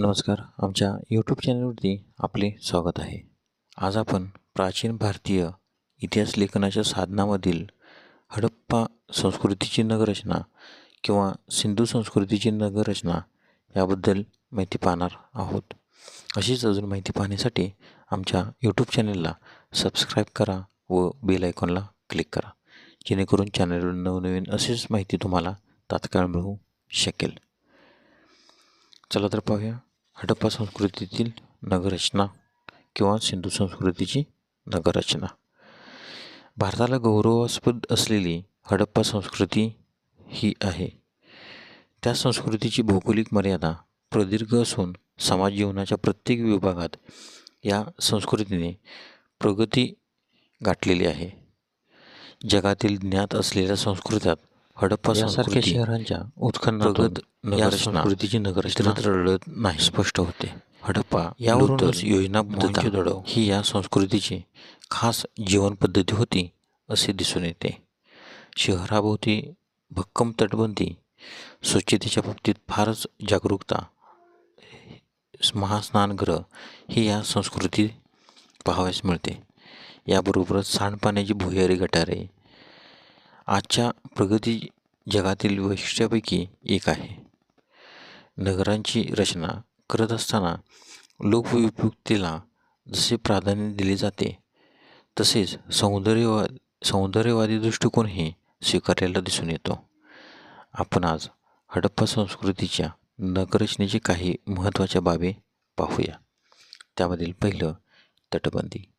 नमस्कार. आमच्या यूट्यूब चॅनलवरती आपले स्वागत आहे. आज आपण प्राचीन भारतीय इतिहास लेखनाच्या साधनामधील हडप्पा संस्कृतीची नगररचना किंवा सिंधू संस्कृतीची नगररचना याबद्दल माहिती पाहणार आहोत. अशीच अजून माहिती पाहण्यासाठी आमच्या यूट्यूब चॅनलला सबस्क्राईब करा व बेल आयकॉनला क्लिक करा. जेणेकरून चॅनलवर नवनवीन अशीच माहिती तुम्हाला तात्काळ मिळू शकेल. चला तर पाहूया. हडप्पा संस्कृतीतील नगररचना किंवा सिंधू संस्कृतीची नगररचना. भारताला गौरवास्पद असलेली हडप्पा संस्कृती ही आहे. त्या संस्कृतीची भौगोलिक मर्यादा प्रदीर्घ असून समाज जीवनाच्या प्रत्येक विभागात या संस्कृतीने प्रगती गाठलेली आहे. जगातील ज्ञात असलेल्या संस्कृत्यात हडप्पा यासारख्या संस्कृती शहरांच्या नगररचना, संस्कृतीची नगररचना इतरत्र रळत नाही. स्पष्ट होते. हडप्पा यावरूनच योजनाबद्धता ही या संस्कृतीची खास जीवन पद्धती होती असे दिसून येते. शहराभोवती भक्कम तटबंदी स्वच्छतेच्या बाबतीत फारच जागरूकता महास्नानगृह ही या संस्कृती पाहावयास मिळते. याबरोबरच सांडपाण्याची भुयारी गटारे आजच्या प्रगती जगातील वैशिष्ट्यापैकी एक आहे. नगरांची रचना करत असताना लोकविमुक्तीला जसे प्राधान्य दिले जाते तसेच सौंदर्यवाद सौंदर्यवादी दृष्टिकोनही स्वीकारलेला दिसून येतो. आपण आज हडप्पा संस्कृतीच्या नगररचनेची काही महत्त्वाच्या बाबी पाहूया. त्यामधील पहिलं तटबंदी.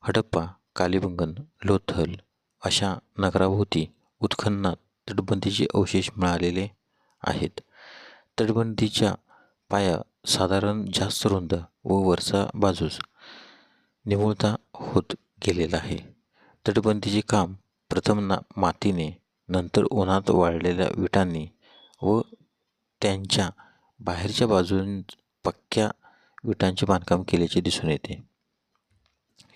हडप्पा कालीबंगन लोथल अशा नगराभोवती उत्खननात तटबंदीचे अवशेष मिळालेले आहेत. तटबंदीच्या पाया साधारण जास्त रुंद व वरचा बाजूस निमुळता होत गेलेला आहे. तटबंदीचे काम प्रथम ना मातीने नंतर उन्हात वाळलेल्या विटांनी व त्यांच्या बाहेरच्या बाजून पक्क्या विटांचे बांधकाम केल्याचे दिसून येते.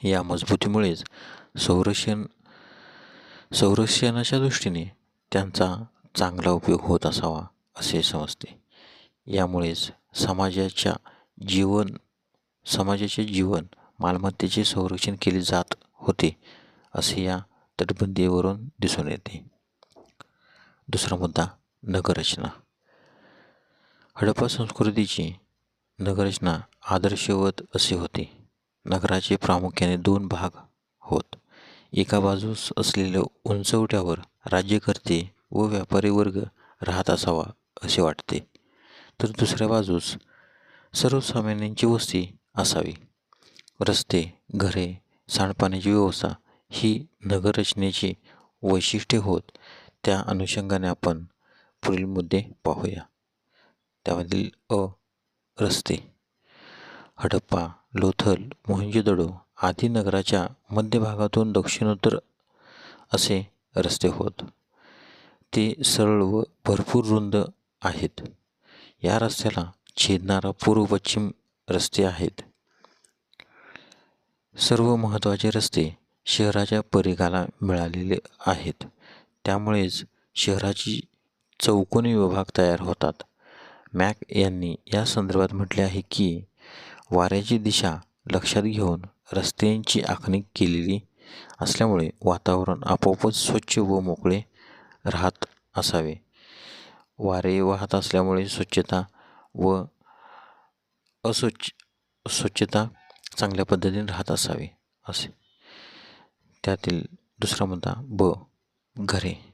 या मजबूतीमुळेच संरक्षण संरक्षणाच्या दृष्टीने त्यांचा चांगला उपयोग होत असावा असे समजते. यामुळेच समाजाच्या जीवन समाजाचे जीवन मालमत्तेचे संरक्षण केले जात होते असे या तटबंदीवरून दिसून येते. दुसरा मुद्दा नगररचना. हडप्पा संस्कृतीची नगररचना आदर्शवत असे होते. नगराचे प्रामुख्याने दोन भाग होत. एका बाजूस असलेल्या उंचवट्यावर राज्यकर्ते व व्यापारी वर्ग राहत असावा असे वाटते. तर दुसऱ्या बाजूस सर्वसामान्यांची वस्ती असावी. रस्ते घरे सांडपाण्याची व्यवस्था ही नगररचनेची वैशिष्ट्ये होत त्या अनुषंगाने आपण पुढील मुद्दे पाहूया. त्यामधील अ रस्ते. हडप्पा लोथल मोहंजोदडो आदी नगराच्या मध्यभागातून दक्षिणोत्तर असे रस्ते होत. ते सरळ व भरपूर रुंद आहेत. या रस्त्याला छेदणारा पूर्व पश्चिम रस्ते आहेत. सर्व महत्त्वाचे रस्ते शहराच्या परिघाला मिळालेले आहेत. त्यामुळेच शहराची चौकोनी विभाग तयार होतात. मॅक यांनी या संदर्भात म्हटले आहे की वाऱ्याची दिशा लक्षात घेऊन रस्त्यांची आखणी केलेली असल्यामुळे वातावरण आपोआपच स्वच्छ व मोकळे राहत असावे. वारे वाहत असल्यामुळे स्वच्छता व अस्वच्छ स्वच्छता चांगल्या पद्धतीने राहत असावी असे. त्यातील दुसरा मुद्दा ब घरे.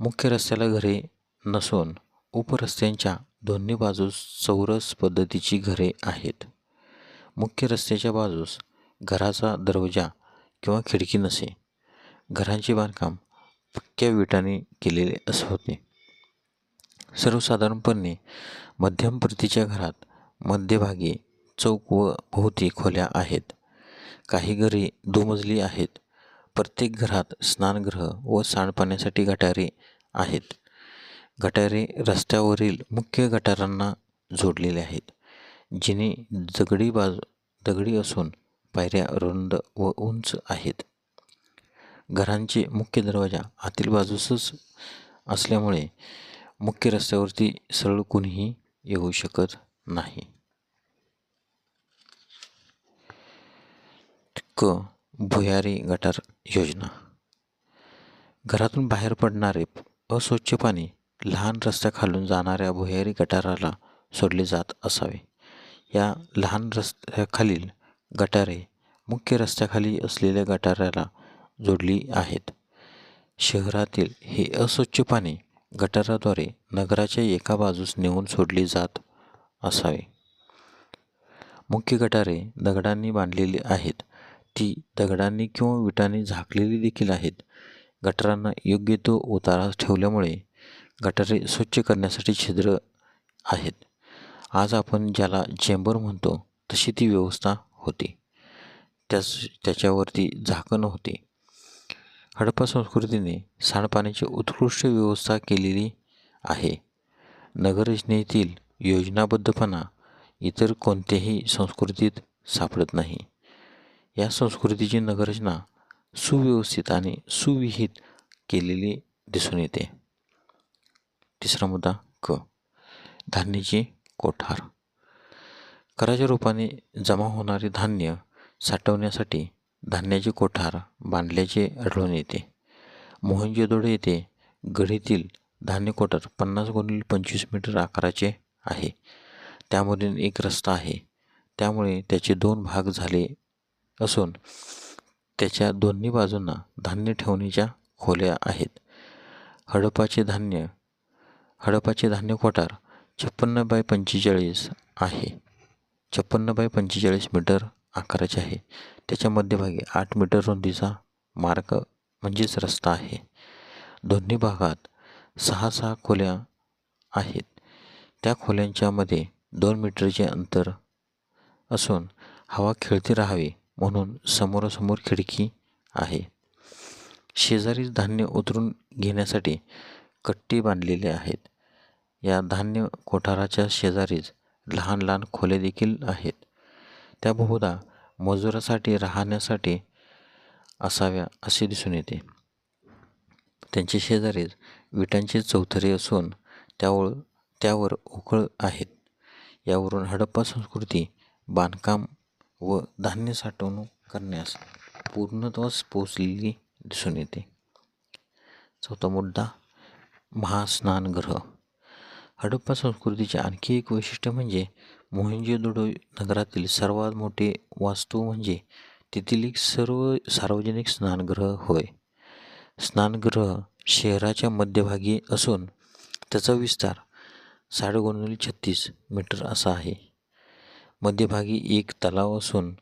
मुख्य रस्त्याला घरे नसून उपरस्त्यांच्या दोन्ही बाजूस चौरस पद्धतीची घरे आहेत. मुख्य रस्त्याच्या बाजूस घराचा दरवाजा किंवा खिडकी नसे घरांचे बांधकाम पक्क्या विटाने केलेले असं होते. सर्वसाधारणपणे मध्यम प्रतीच्या घरात मध्यभागी चौक व भोवती खोल्या आहेत. काही घरे दुमजली आहेत. प्रत्येक घरात स्नानगृह व सांडपाण्यासाठी गटारे आहेत. गटारे रस्त्यावरील मुख्य गटारांना जोडलेले आहेत जिने दगडी बाजू दगडी असून पायऱ्या रुंद व उंच आहेत. घरांचे मुख्य दरवाजा आतील बाजूसच असल्यामुळे मुख्य रस्त्यावरती सरळ कोणीही येऊ शकत नाही. क भुयारी गटार योजना. घरातून बाहेर पडणारे अस्वच्छ पाणी लहान रस्त्याखालून जाणाऱ्या भुयारी गटाराला सोडले जात असावे. या लहान रस्त्याखालील गटारे मुख्य रस्त्याखाली असलेल्या गटाराला जोडली आहेत. शहरातील हे अस्वच्छ पाणी गटाराद्वारे नगराच्या एका बाजूस नेऊन सोडले जात असावे. मुख्य गटारे दगडांनी बांधलेली आहेत. ती दगडांनी किंवा विटांनी झाकलेली देखील आहेत. गटारांना योग्य तो उतारा ठेवल्यामुळे गटारे स्वच्छ करण्यासाठी छिद्र आहेत. आज आपण ज्याला चेंबर म्हणतो तशी ती व्यवस्था होती. त्याच त्याच्यावरती झाकण होते. हडप्पा संस्कृतीने सांडपाण्याची उत्कृष्ट व्यवस्था केलेली आहे. नगररचनेतील योजनाबद्धपणा इतर कोणत्याही संस्कृतीत सापडत नाही. या संस्कृतीची नगररचना सुव्यवस्थित आणि सुविहित केलेली दिसून येते. तिसरा मुद्दा क. धान्याचे कोठार. कराच्या रूपाने जमा होणारे धान्य साठवण्यासाठी धान्याचे कोठार बांधल्याचे आढळून येते. मोहनजोदडो येथे गढीतील धान्य कोठार पन्नास गुणिले पंचवीस मीटर आकाराचे आहे. त्यामधून एक रस्ता आहे. त्यामुळे त्याचे दोन भाग झाले असून त्याच्या दोन्ही बाजूंना धान्य ठेवण्याच्या खोल्या आहेत. हडपाचे धान्य हडपाचे धान्य कोठार छप्पन्न बाय पंचेचाळीस आहे. छप्पन्न बाय पंचेचाळीस मीटर आकाराचे आहे. त्याच्या मध्यभागी आठ मीटर रुंदीचा मार्ग म्हणजेच रस्ता आहे. दोन्ही भागात सहा सहा खोल्या आहेत. त्या खोल्यांच्यामध्ये दोन मीटरचे अंतर असून हवा खेळती राहावी म्हणून समोरासमोर खिडकी आहे. शेजारीच धान्य उतरून घेण्यासाठी कट्टी बांधलेले आहेत. या धान्य कोठाराच्या शेजारीच लहान लहान खोले देखील आहेत. त्या बहुधा मजुरासाठी राहण्यासाठी असाव्या असे दिसून येते. त्यांचे शेजारीच विटांचे चौथरे असून त्यावर त्यावर उकळ आहेत. यावरून हडप्पा संस्कृती बांधकाम व धान्य साठवणूक करण्यास पूर्णत्वास पोचलेली दिसून येते. चौथा मुद्दा महास्नानगृह. हडप्पा संस्कृतीचे आणखी एक वैशिष्ट्य म्हणजे मोहिंजोदडो नगरातील सर्वात मोठे वास्तू म्हणजे तेथील एक सर्व सार्वजनिक स्नानगृह होय. स्नानगृह शहराच्या मध्यभागी असून त्याचा विस्तार साडेगोनली छत्तीस मीटर असा आहे. मध्यभागी एक तलाव असून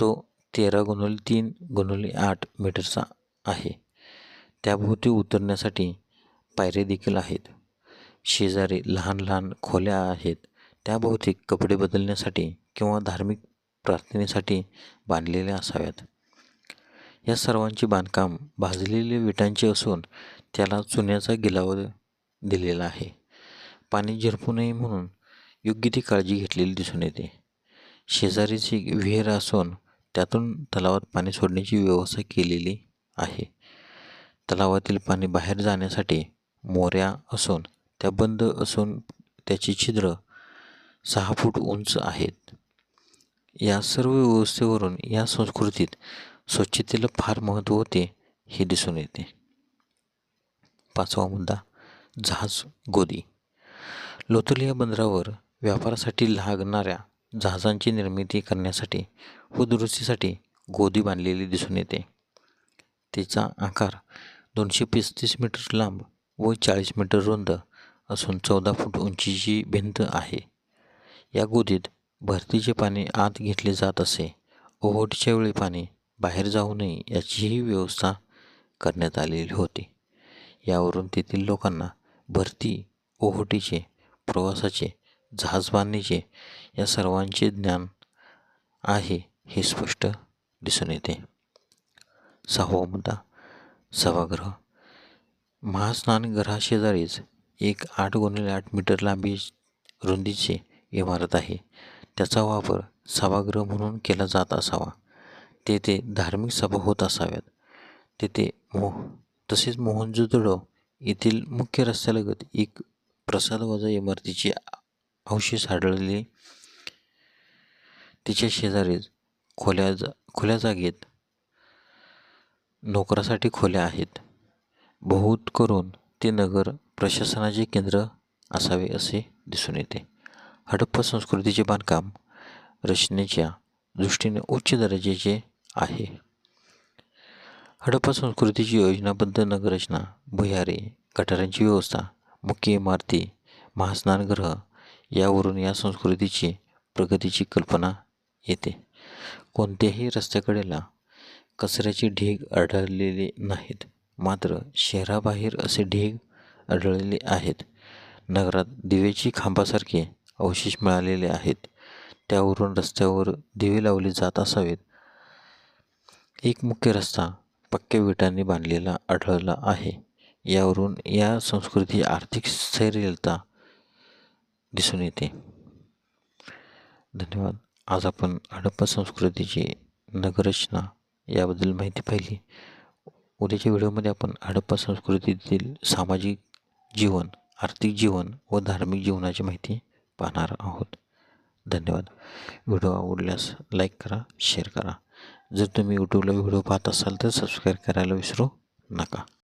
तो तेरा गुणोली तीन गुणोली आठ मीटरचा आहे. त्याभोवती उतरण्यासाठी पायऱ्या देखील आहेत. शेजारी लहान लहान खोल्या आहेत. त्याभोवती कपडे बदलण्यासाठी किंवा धार्मिक प्रार्थनेसाठी बांधलेल्या असाव्यात. या सर्वांचे बांधकाम भाजलेले विटांचे असून त्याला चुन्याचा गिलाव दिलेला आहे. पाणी झिरपू नये म्हणून योग्य ती काळजी घेतलेली दिसून येते. शेजारीची विहीर असून त्यातून तलावात पाणी सोडण्याची व्यवस्था केलेली आहे. तलावातील पाणी बाहेर जाण्यासाठी मोऱ्या असून त्या बंद असून त्याची छिद्र सहा फूट उंच आहेत. या सर्व व्यवस्थेवरून या संस्कृतीत स्वच्छतेला फार महत्त्व होते हे दिसून येते. पाचवा मुद्दा जहाज गोदी. लोथलिया बंदरावर व्यापारासाठी लागणाऱ्या जहाजांची निर्मिती करण्यासाठी व दुरुस्तीसाठी गोदी बांधलेली दिसून येते. तिचा आकार दोनशे पस्तीस मीटर लांब व चाळीस मीटर रुंद असून चौदा फूट उंचीची भिंत आहे. या गोदीत भरतीचे पाणी आत घेतले जात असे. ओहोटीच्या वेळी पाणी बाहेर जाऊ नये याचीही व्यवस्था करण्यात आलेली होती. यावरून तेथील लोकांना भरती ओहोटीचे प्रवासाचे जहाज बांधणीचे या सर्वांचे ज्ञान आहे हे स्पष्ट दिसून येते. सहावा मुद्दा सभागृह. महास्नानगृहाशेजारीच एक आठ गुणिले आठ मीटर लांबी रुंदीची इमारत आहे. त्याचा वापर सभागृह म्हणून केला जात असावा. तेथे धार्मिक सभा होत असाव्यात. तेथे मोह तसेच मोहनजोदडो येथील मुख्य रस्त्यालगत एक प्रसाद वजा इमारतीची अवशेष आढळले तिच्या शेजारीच खोल्या जा खुल्या जागेत नोकरासाठी खोल्या आहेत. बहुत करून ते नगर प्रशासनाचे केंद्र असावे असे दिसून येते. हडप्पा संस्कृतीचे बांधकाम रचनेच्या दृष्टीने उच्च दर्जाचे आहे. हडप्पा संस्कृतीची योजनाबद्ध नगररचना भुयारे गटारांची व्यवस्था मुख्य इमारती महास्नानगृह यावरून या संस्कृतीची प्रगतीची कल्पना येते. कोणत्याही रस्त्याकडेला कचऱ्याचे ढीग आढळलेले नाहीत. मात्र शहराबाहेर असे ढीग आढळलेले आहेत. नगरात दिव्याची खांबासारखे अवशेष मिळालेले आहेत. त्यावरून रस्त्यावर दिवे लावले जात असावेत. एक मुख्य रस्ता पक्क्या विटांनी बांधलेला आढळला आहे. यावरून या संस्कृती आर्थिक स्थैर्यता दिसून येते. धन्यवाद. आज आपण हडप्पा संस्कृतीची नगररचना याबद्दल माहिती पाहिली. उद्याच्या व्हिडिओमध्ये आपण हडप्पा संस्कृतीतील सामाजिक जीवन आर्थिक जीवन व धार्मिक जीवनाची माहिती पाहणार आहोत. धन्यवाद. व्हिडिओ आवडल्यास लाईक करा शेअर करा. जर तुम्ही यूट्यूबला व्हिडिओ पाहत असाल तर सबस्क्राईब करायला विसरू नका.